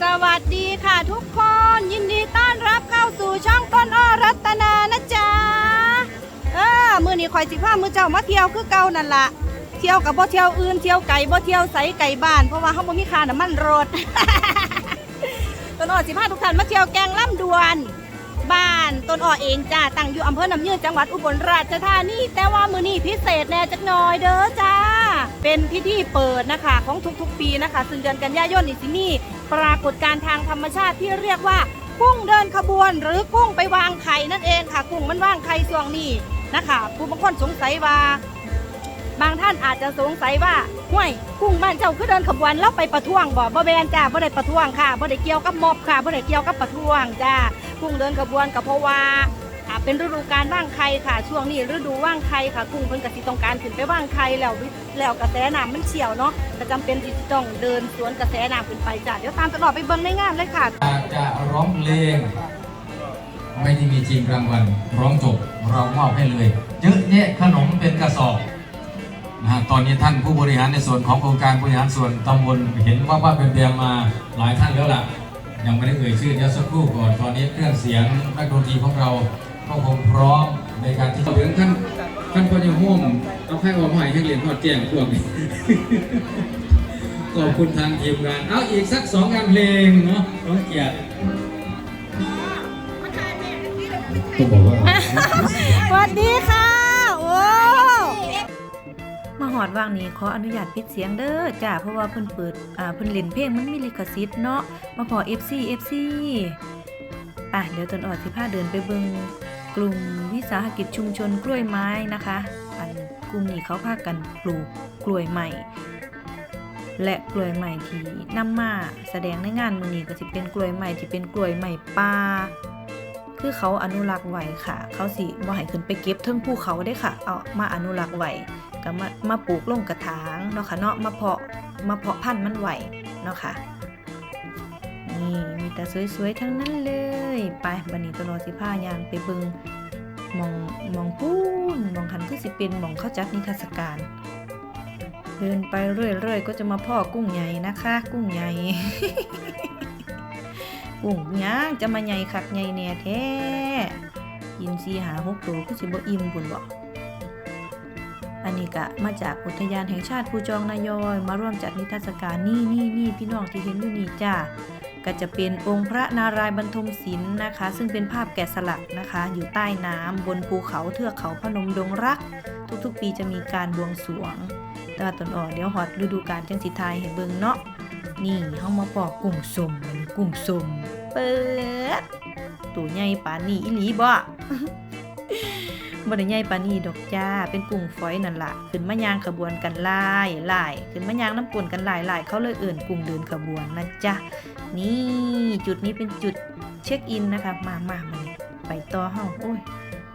สวัสดีค่ะทุกคน ยินดีต้อนรับเข้าสู่ช่องต้นอ้อรัตนานะจ๊ะเออมือนี้คอยสิพามือเจ้ามาเที่ยวคือเก่านั่นละเที่ยวกับบ่เที่ยวอื่นเที่ยวไก่บ่เที่ยวใสไก่บ้านเพราะว่าเขาบ่มีค่าน้ำมันรถ ต้นอ้อสิพาทุกท่านมาเที่ยวแกงล่ำดวน บ้านต้นอ้อเองจ้าตั้งอยู่อำเภอน้ำยืนจังหวัดอุบลราชธานีแต่ว่ามือนี้พิเศษแน่จักหน่อยเด้อจ้าเป็นพิธีเปิดนะคะ ของทุกๆ ปีนะคะซึ่งเดือนกันยายนนี่สิมี ปรากฏการทางธรรมชาติที่เรียกว่ากุ้งเดินขบวน หรือกุ้งไปวางไข่นั่นเองค่ะ กุ้งมันวางไข่ช่วงนี้นะคะผู้บางคนสงสัยว่า บางท่านอาจจะสงสัยว่าห้วยกุ้งบ้านเจ้าคือเดินขบวนแล้วไปประท้วงบ่บ่แบนจ้าบ่ได้ประท้วงค่ะบ่ได้เกี่ยวกับมอบค่ะบ่ได้เกี่ยวกับประท้วงจ้ากุ้งเดินขบวนกับเพราะว่า เป็นฤดูการว่างไข่ค่ะ ช่วงนี้ฤดูว่างไข่ค่ะกุ้งเพิ่นก็สิต้องการขึ้นไปว่างไข่แล้วแล้วกระแสน้ำมันเชี่ยวเนาะก็จำเป็นที่จะต้องเดินสวนกระแสน้ำขึ้นไปจ้าเดี๋ยวตามตลอดไปเบิ่งในงานเลยค่ะจะร้องเพลงไม่ที่มีจริงรางวัลร้องจบเรามอบให้เลยเยอะแยะขนมเป็นกระสอบนะฮะตอนนี้ท่านผู้บริหารในส่วนขององค์การบริหารส่วนตำบลเห็นว่าว่าเป็นเบียมาหลายท่านแล้วล่ะยังไม่ได้เอ่ยชื่อเดี๋ยวสักครู่ก่อนตอนนี้เครื่องเสียงนักดนตรีของเรา ก็คงพร้อมในการที่จะถึงขั้นขั้นพอจะห่วมเอาไข่ออกมาให้เรียนพอดแจ้งพวกนี้ขอบคุณทางทีมงาน เอาอีกสักสองงานเพลงเนาะน้องเกียรติต้องบอกว่าสวัสดีค่ะ โอ้มาหอดว่างนี้ขออนุญาตปิดเสียงเด้อจ้าเพราะว่าเพิ่นเปิดอ่าเพิ่นเล่นเพลงมันมีลิขสิทธิ์เนาะมาพอ FC FC ป่ะเดี๋ยวตนออดสิพาเดินไปเบิง กลุ่มวิสาหกิจชุมชนกล้วยไม้นะคะอันกลุ่มนี้เขาพากันปลูกกล้วยใหม่ และกล้วยใหม่ที่นำมาแสดงในงานมือนี้ก็สิเป็นกล้วยใหม่ที่เป็นกล้วยใหม่ป่าคือเขาอนุรักษ์ไว้ค่ะ เขาสิบ่ให้ขึ้นไปเก็บเทิงภูเขาได้ค่ะ เอามาอนุรักษ์ไว้ก็มามาปลูกลงกระถางเนาะค่ะเนาะมาเพาะมาเพาะพันธุ์มันไว้เนาะค่ะนี่มี แต่สวยๆทั้งนั้นเลย ไปบันนี้ตวโนสิผ้ายางไปเบิงมองมองปูนมองหันคือสิเป็นมองเข้าจัดนิทรรศการ เดินไปเรื่อยๆ ก็จะมาพ่อกุ้งใหญ่นะคะ กุ้งใหญ่กุ้งย่างจะมาใหญ่คักใหญ่แน่แท้กินซีหาหกตัวก็สิบ่อิ่มบุญบ่อันนี้ก็มาจากอุทยานแห่งชาติภูจองนายอย มาร่วมจัดนิทรรศการนี่นี่นี่พี่น้องที่เห็นอยู่นี่จ้า ก็จะเป็นองค์พระนารายณ์บรรทมศิลป์นะคะ ซึ่งเป็นภาพแกะสลักนะคะ อยู่ใต้น้ำบนภูเขาเทือกเขาพนมดงรัก ทุกๆ ปีจะมีการบวงสรวง แต่ว่าตอนออกเดี๋ยวหอดฤดูกาลจังสิทายให้เบิงเนาะนี่เฮามาปอกกุ้งสมนี่กุ้งสมเปิดตัวใหญ่ปานนี้อีหลีบ่บ่ได้ใหญ่ปานนี้ดอกจ้า เป็นกุ้งฝอยนั่นล่ะ ขึ้นมายางขบวนกันหลายลายขึ้นมายางน้ำกวนกันหลายลายเขาเลยเอิ่นกุ้งเดินขบวนนะจ๊ะ นี่จุดนี้เป็นจุดเช็คอินนะคะมามามาเลยไปต่อเฮาโอ้ย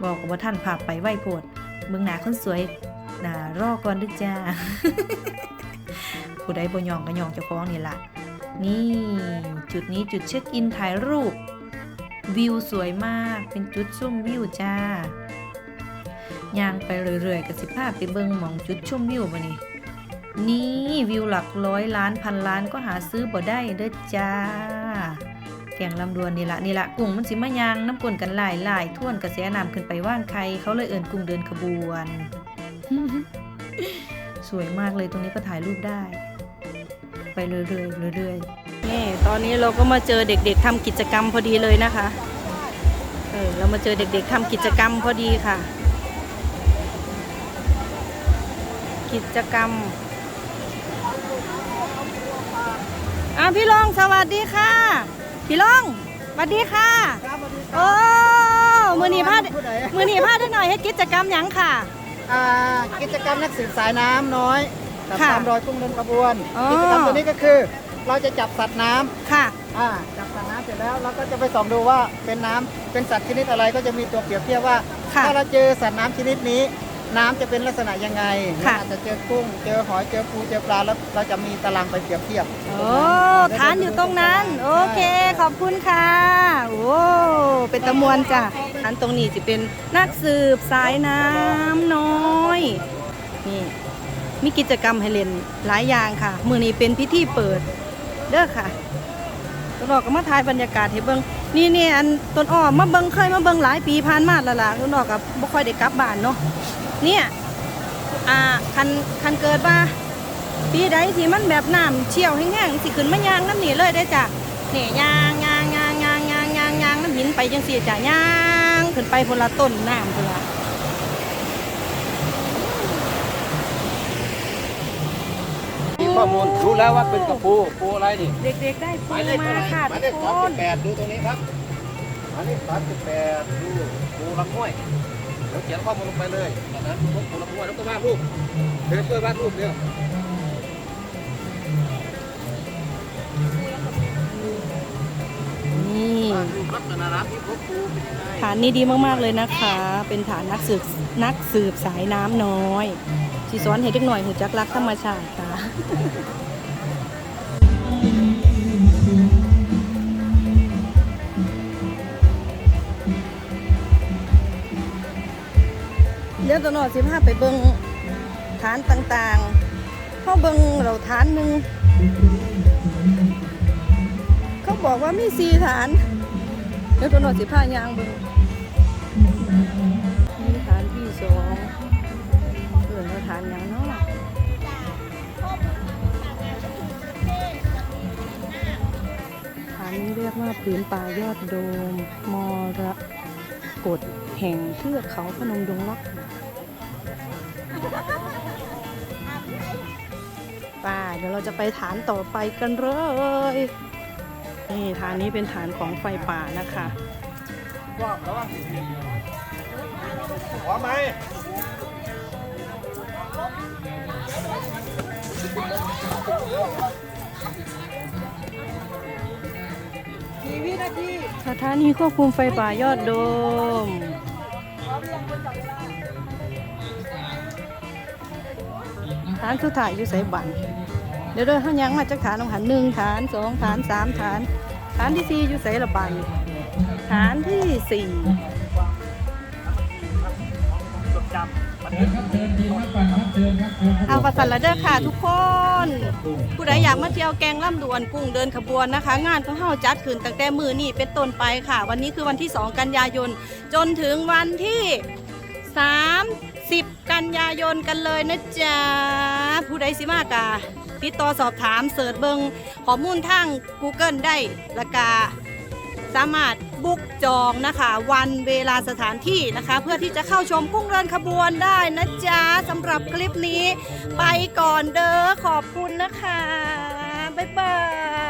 บอกกับว่าท่านพาไปไหวโพดเมืองหนาคนสวยหนารอก่อนด้วยจ้าผู้ใดบ่ยองก็ยองเจ้าของนี่ละนี่ จุดนี้จุดเช็คอินถ่ายรูป วิวสวยมากเป็นจุดชมวิวจ้าย่างไปเรื่อยๆกับสิภาพไปเบิ่งมองจุดชมวิวมานี่ นี่วิวหลักร้อยล้านพันล้านก็หาซื้อบ่ได้เด้อจ้าแกงลำดวนนี่ละนี่ละกุ้งมันสิมายางน้ำกลนกันหลายหลายท่วนกระแสน้ำขึ้นไปว่างใครเขาเลยเอิ่นกุ้งเดินขบวน สวยมากเลยตรงนี้ก็ถ่ายรูปได้ ไปเรื่อยๆเรื่อยๆนี่ตอนนี้เราก็มาเจอเด็กๆทำกิจกรรมพอดีเลยนะคะเออเรามาเจอเด็กๆทำกิจกรรมพอดีค่ะ กิจกรรม อะพี่ลองสวัสดีค่ะ พี่ลองสวัสดีค่ะ ครับสวัสดีคโอ้รับมือนีพาดผู้ใดมือนีพาดหน่อยให้กิจกรรมหยังค่ะ อ่ากิจกรรมนักศึกษาน้ำน้อยกับค่ะตามรอยกุ้งเดินขบวนอ๋อ กิจกรรมตัวนี้ก็คือ เราจะจับสัตว์น้ำค่ะ อ่าจับสัตว์น้ำเสร็จแล้วเราก็จะไปส่องดูว่าเป็นน้ำเป็นสัตว์ชนิดอะไรก็จะมีตัวเปรียบเทียบว่า ค่ะ ถ้าเราเจอสัตว์น้ำชนิดนี้ น้ำจะเป็นลักษณะยังไงค่ะ อาจจะเจอกุ้ง เจอหอย เจอปูเจอปลาแล้วเราจะมีตารางไปเปรียบเทียบโอ้ฐานอยู่ตรงนั้น โอเค ขอบคุณค่ะ โอ้เป็นตะมวนจ้ะอันตรงนี้จะเป็นนักสืบสายน้ำน้อย นี่มีกิจกรรมให้เล่นหลายอย่างค่ะ มือนี้เป็นพิธีเปิด เด้อค่ะต้นอ้อก็มาถ่ายบรรยากาศให้เบิ่งนี่นี่อันต้นอ้อมาเบิ่งเคยมาเบิ่งหลายปีผ่านมาแล้วล่ะต้นอ้อก็บ่ค่อยได้กลับบ้านเนาะ เนี่ยอ่าคันคันเกิดว่าปีใดที่มันแบบน้ำเชี่ยวแห้งๆสิขึ้นมายางน้ำนี่เลยได้อจ้ะเนี่ยยางยางยางยางยางยางยางน้ำหินไปจังสี่จ้ะยางขึ้นไปพนละต้นน้ำพนละมีข้อมูลรู้แล้วว่าเป็นกระปูปูอะไรนี่เด็กๆได้ปูมาค่ะหมายทุเลกขคสามสินบแปดดูตรงนี้ครับหมายเลขสามสิบแปดดูปูลำห้วย เขียนข้อมูลลงไปเลยจากนั้นพวกปูลำห้วยแล้วก็วาดรูปเดินช่วยวาดรูปเร็วนี่วาดรูปลักษณะน้ำที่พบปูเป็นยังไงฐานนี้ดีมากๆเลยนะคะ เป็นฐานนักสืบนักสืบสายน้ำน้อยสีสอนให้เด็กหน่อยหูจักรักธรรมชาติค่ะ เดี๋ยวตัวนอสิพาไปเบิงฐานต่างๆเข้าเบิงเราฐานหนึ่งเขาบอกว่ามีสี่ฐานเดี๋ยวตัวนอสิพายางเบิงนี่ฐานที่สองเอื่นว่าฐานยังเนาะฐานนี้เรียกว่าผืนป่ายอดโดมมรกตแห่งเทือกเขาพนมดงรัก ป่าเดี๋ยวเราจะไปฐานต่อไปกันเลย นี่ฐานนี้เป็นฐานของไฟป่านะคะพร้อมไหมสถานีควบคุมไฟป่ายอดโดม ฐานสุดท้ายอยู่ไสบันเดี๋ยวเดินข้ายังมาจากฐานลงหันหนึ่งฐานสองฐานสามฐาน ฐานที่สี่อยู่ไสละบันฐานที่สี่เชิญครับเชิญทีมนักปั่นครับเชิญครับเชิญครับเอาประสันละเด้อค่ะทุกคน ผู้ใดอยากมาเที่ยวแกงล่ำดวนกุ้งเดินขบวนนะคะ งานของเฮาจัดขึ้นตั้งแต่มือนี่เป็นต้นไปค่ะ วันนี้คือวันที่ 2 กันยายน จนถึงวันที่ 30กันยายนกันเลยนะจ๊ะ ผู้ใดสิมากะติดต่อสอบถามเสิร์ชเบิงข้อมูลทาง Google ได้และกาสามารถบุกจองนะคะ วันเวลาสถานที่นะคะ เพื่อที่จะเข้าชมกุ้งเดินขบวนได้นะจ๊ะสำหรับคลิปนี้ ไปก่อนเด้อขอบคุณนะคะ บ๊ายบาย